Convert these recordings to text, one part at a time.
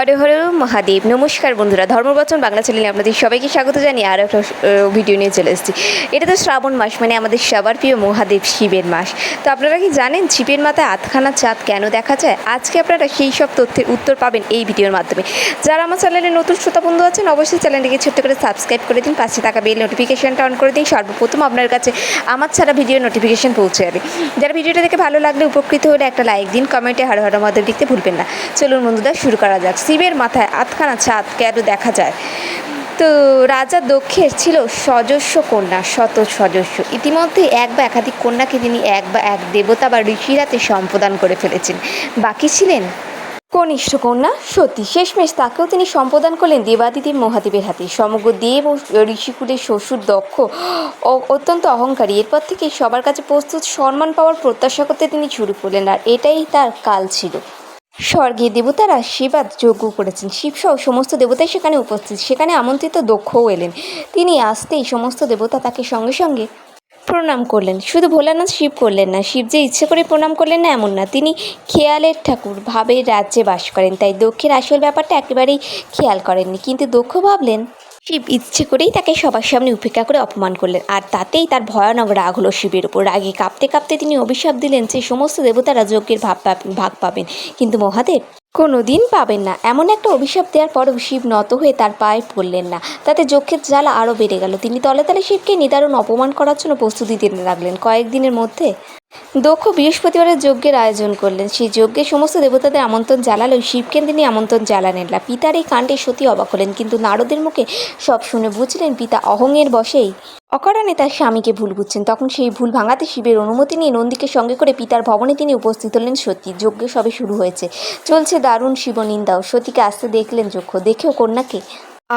হরে হরে মহাদেব। নমস্কার বন্ধুরা, ধর্মবচন বাংলা চ্যানেলে আপনাদের সবাইকে স্বাগত জানিয়ে আরও একটা ভিডিও নিয়ে চলে এসেছি। এটা তো শ্রাবণ মাস মানে আমাদের সবার প্রিয় মহাদেব শিবের মাস। তো আপনারা কি জানেন শিবের মাথায় আধখানা চাঁদ কেন দেখা যায়? আজকে আপনারা সেই সব তথ্যের উত্তর পাবেন এই ভিডিওর মাধ্যমে। যারা আমার চ্যানেলে নতুন শ্রোতা বন্ধু আছেন, অবশ্যই চ্যানেলটিকে ছোট্ট করে সাবস্ক্রাইব করে দিন, পাশে থাকা বেল নোটিফিকেশনটা অন করে দিন, সর্বপ্রথম আপনার কাছে আমার ছাড়া ভিডিও নোটিফিকেশন পৌঁছে যাবে। যারা ভিডিওটা দেখে ভালো লাগলে উপকৃত হলে একটা লাইক দিন কমেন্টে হারো হারো মধ্যে লিখতে ভুলবেন না। চলুন বন্ধুরা, শুরু করা যাক। শিবের মাথায় আধখানা ছাদ কেন দেখা যায়? তো রাজা দক্ষের ছিল সজস্ব কন্যা, শত সজস্ব। ইতিমধ্যে এক বা একাধিক কন্যাকে তিনি এক বা এক দেবতা বা ঋষিরাতে সম্প্রদান করে ফেলেছেন। বাকি ছিলেন কনিষ্ঠ কন্যা সতী। শেষমেশ তাকেও তিনি সম্প্রদান করলেন দেবাদিদেব মহাদেবের হাতে। সমগ্র দেব ও ঋষিকুলের শ্বশুর দক্ষ ও অত্যন্ত অহংকারী। এরপর থেকে সবার কাছে প্রস্তুত সম্মান পাওয়ার প্রত্যাশা করতে তিনি শুরু করলেন, আর এটাই তার কাল ছিল। স্বর্গে দেবতারা আশীর্বাদ যজ্ঞ করেছেন। শিবসহ সমস্ত দেবতাই সেখানে উপস্থিত। সেখানে আমন্ত্রিত দক্ষও এলেন। তিনি আসতেই সমস্ত দেবতা তাকে সঙ্গে সঙ্গে প্রণাম করলেন। শুধু ভোলানাথ শিব করলেন না, শিব যে ইচ্ছে করে প্রণাম করলেন না এমন না। তিনি খেয়ালের ঠাকুর ভাবে রাজ্যে বাস করেন। তাই দক্ষের আসল ব্যাপারটা একেবারেই খেয়াল করেননি। কিন্তু দক্ষ ভাবলেন শিব ইচ্ছে করেই তাকে সবার সামনে উপেক্ষা করে অপমান করলেন। আর তাতেই তার ভয়ানক রাগ হলো শিবের উপর। রাগে কাঁপতে কাঁপতে তিনি অভিশাপ দিলেন যে সমস্ত দেবতারা যজ্ঞের ভাব ভাগ পাবেন। কিন্তু মহাদেব কোনো দিন পাবেন না। এমন একটা অভিশাপ দেওয়ার পরও শিব নত হয়ে তার পায়ে পড়লেন না। তাতে যক্ষের জ্বালা আরও বেড়ে গেল। তিনি তলে তলে শিবকে নিদারুণ অপমান করার জন্য প্রস্তুতি দিতে লাগলেন। কয়েকদিনের মধ্যে দক্ষ বৃহস্পতিবারের যজ্ঞের আয়োজন করলেন। সেই যজ্ঞে সমস্ত দেবতাদের আমন্ত্রণ জ্বালালেও শিবকে তিনি আমন্ত্রণ জ্বালানেন না পিতার এই কাণ্ডে সত্যি অবাক হলেন, কিন্তু নারদের মুখে সব শুনে বুঝলেন, পিতা অহংয়ের বশেই অকারণে তার স্বামীকে ভুল বুঝছেন। তখন সেই ভুল ভাঙাতে শিবের অনুমতি নিয়ে নন্দীকে সঙ্গে করে পিতার ভবনে তিনি উপস্থিত হলেন সত্যি যজ্ঞ সবে শুরু হয়েছে। চলছে দারুণ শিবনিন্দাও। সতীকে আসতে দেখলেন যক্ষ। দেখেও কন্যাকে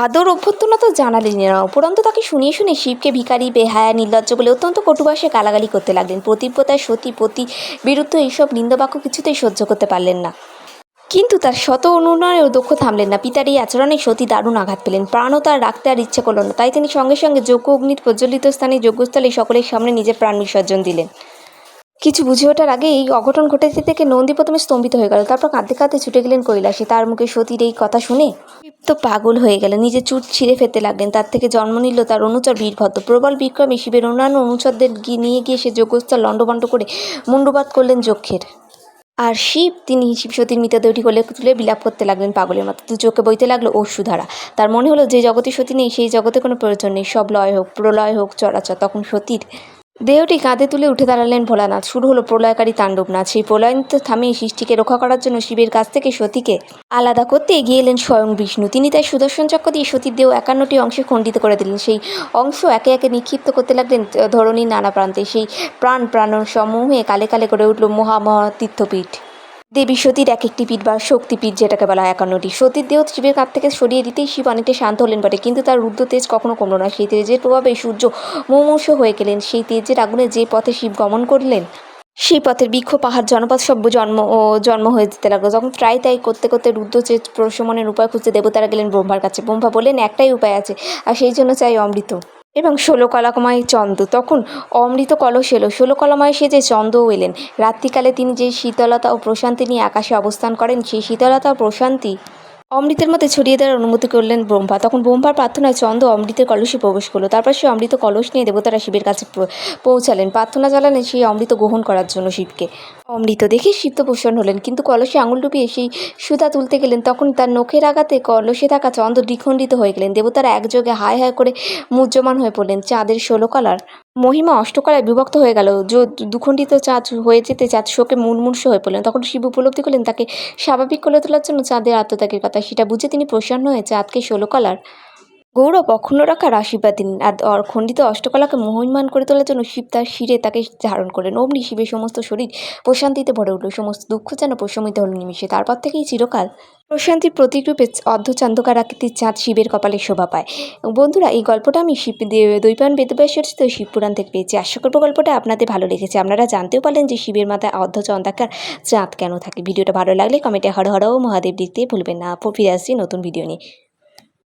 আদর অভ্যর্থনা তো জানালেন না উপরন্ত তাকে শুনিয়ে শুনে শিবকে ভিখারি, বেহায়া, নির্লজ্জ বলে অত্যন্ত কটুভাষে গালাগালি করতে লাগলেন। প্রতিব্রতায় সতী পতি বিরুদ্ধ এইসব নিন্দবাক্য কিছুতেই সহ্য করতে পারলেন না। কিন্তু তার শত অনুনয়েও দক্ষ থামলেন না। পিতার এই আচরণে সতী দারুণ আঘাত পেলেন। প্রাণও তার রাখতে আর ইচ্ছে করল না। তাই তিনি সঙ্গে সঙ্গে যজ্ঞ অগ্নির প্রজ্বলিত স্থানে যজ্ঞস্থলে সকলের সামনে নিজের প্রাণ বিসর্জন দিলেন। কিছু বুঝে ওঠার আগে এই অঘটন ঘটেছে থেকে নন্দী প্রথমে স্তম্ভিত হয়ে গেল। তারপর কাঁদতে কাঁদতে ছুটে গেলেন কৈলাসে। তার মুখে সতীর এই কথা শুনে তো পাগল হয়ে গেলেন। নিজের চুট ছিঁড়ে ফেলতে লাগলেন। তার থেকে জন্ম নিল তার অনুচর বীরভদ্র। প্রবল বিক্রমে শিবের অন্যান্য অনুচরদের নিয়ে গিয়ে সে যজ্ঞস্থল লণ্ডভণ্ড করে মুন্ডবাদ করলেন যক্ষের। আর শিব, তিনি শিব সতীর শিবসতীর দৈটি কোলে তুলে বিলাপ করতে লাগলেন পাগলের মতো। দু চোখে বইতে লাগল অশ্রুধারা তার মনে হলো যে জগতে সতী নেই, সেই জগতে কোনো প্রয়োজন নেই। সব লয় হোক, প্রলয় হোক, চরাচর, তখন সতীর দেহটি কাঁধে তুলে উঠে দাঁড়ালেন ভোলানাথ। শুরু হলো প্রলয়কারী তাণ্ডব নাচ। সেই প্রলয়ন্ত থামিয়ে সৃষ্টিকে রক্ষা করার জন্য শিবের কাছ থেকে সতীকে আলাদা করতে এগিয়ে এলেন স্বয়ং বিষ্ণু। তিনি তাই সুদর্শন চক্র দিয়ে সতীর দেহ একান্নটি অংশে খণ্ডিত করে দিলেন। সেই অংশ একে একে নিক্ষিপ্ত করতে লাগলেন ধরণীর নানা প্রান্তে। সেই প্রাণ প্রাণ সমূহে কালে কালে করে উঠল মহা মহা তীর্থপীঠ। দেবী সতীর এক একটি পীঠ বা শক্তিপীঠ যেটাকে বলা হয়, একান্নটি। সতীর দেহ শিবের কাপ থেকে সরিয়ে দিতেই শিব অনেকটা শান্ত হলেন বটে, কিন্তু তার রুদ্র তেজ কখনো কমল না। সেই তেজের প্রভাবে সূর্য মুমূর্ষ হয়ে গেলেন। সেই তেজের আগুনে যে পথে শিব গমন করলেন, সেই পথের বৃক্ষ, পাহাড়, জনপদ সব জন্ম ও জন্ম হয়ে যেতে লাগল। যখন প্রায় তাই করতে করতে রুদ্রচেত প্রশমনের উপায় খুঁজতে দেবতারা গেলেন ব্রহ্মার কাছে। ব্রহ্মা বললেন, একটাই উপায় আছে, আর সেই জন্য চাই অমৃত। এবং ষোলো কলাকময় চন্দ্র তখন অমৃত কলস এলো। ষোলো কলাময় সেজে চন্দ্রও এলেন। রাত্রিকালে তিনি যে শীতলতা ও প্রশান্তি নিয়ে আকাশে অবস্থান করেন, সেই শীতলতা ও প্রশান্তি অমৃতের মধ্যে ছড়িয়ে দেওয়ার অনুমতি করলেন ব্রহ্মা। তখন ব্রহ্মার প্রার্থনায় চন্দ্র অমৃতের কলসে প্রবেশ করল। তারপর সে অমৃত কলস নিয়ে দেবতারা শিবের কাছে পৌঁছালেন। প্রার্থনা জানালেন সেই অমৃত গ্রহণ করার জন্য শিবকে। অমৃত দেখে শিব তো প্রসন্ন হলেন, কিন্তু কলসে আঙুল ডুবিয়ে সেই সুতা তুলতে গেলেন। তখন তার নখের আঘাতে কলসে থাকা চন্দ্র দ্বিখণ্ডিত হয়ে গেলেন। দেবতারা একযোগে হায় হায় করে মুহ্যমান হয়ে পড়লেন। চাঁদের ষোলো কলার মহিমা অষ্টকলায় বিভক্ত হয়ে গেল। দুখণ্ডিত চাঁদ হয়ে যেতে চাঁদ শোকে মুমূর্ষ হয়ে পড়লেন। তখন শিব উপলব্ধি করলেন, তাকে স্বাভাবিক করে তোলার জন্য চাঁদের আত্মত্যাগের কথা। সেটা বুঝে তিনি প্রসন্ন হয়ে চাঁদকে ষোলো কলার গৌরব অক্ষুণ্ণ রাখার আশীর্বাদ দিন আর খণ্ডিত অষ্টকলাকে মহিমান করে তোলার জন্য শিব তার শিরে তাকে ধারণ করলেন। অমনি শিবের সমস্ত শরীর প্রশান্তিতে ভরে উঠল। সমস্ত দুঃখ যেন প্রশমিত হল নিমিষে। তারপর থেকেই চিরকাল প্রশান্তির প্রতীকরূপে অর্ধচান্দকার আকৃতির চাঁদ শিবের কপালে শোভা পায়। বন্ধুরা, এই গল্পটা আমি শিব দে- দৈপায়ন বেদব্যাসের শিবপুরাণ থেকে পেয়েছি। আশা করব গল্পটা আপনাদের ভালো লেগেছে। আপনারা জানতেও পারলেন যে শিবের মাথায় অর্ধচন্দাকার চাঁদ কেন থাকে। ভিডিওটা ভালো লাগলে কমেন্টে হর হর ও মহাদেব লিখতে ভুলবেন না। ফিরে আসছি নতুন ভিডিও নিয়ে।